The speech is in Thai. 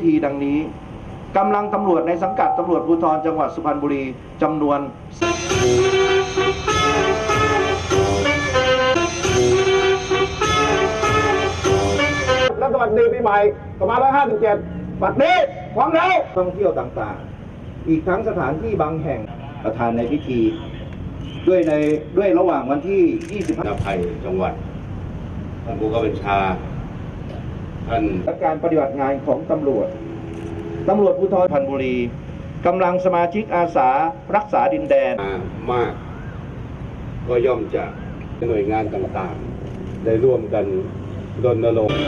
พิธีดังนี้กำลังตำรวจในสังกัดตำรวจภูธรจังหวัดสุพรรณบุรีจำนวนและสวัสดีปีใหม่2557บัดนี้พร้อมแล้วท่องเที่ยวต่างๆ อีกทั้งสถานที่บางแห่งประธานในพิธี ด้วยในด้วยระหว่างวันที่ 25นภัยจังหวัดท่านผู้กำกับบัญชา ท่านและการปฏิบัติงานของตำรวจตำรวจภูธรพันบุรีกำลังสมาชิกอาสารักษาดินแดนมามากก็ย่อมจะหน่วยงานต่างๆ ได้ร่วมกันรณรงค์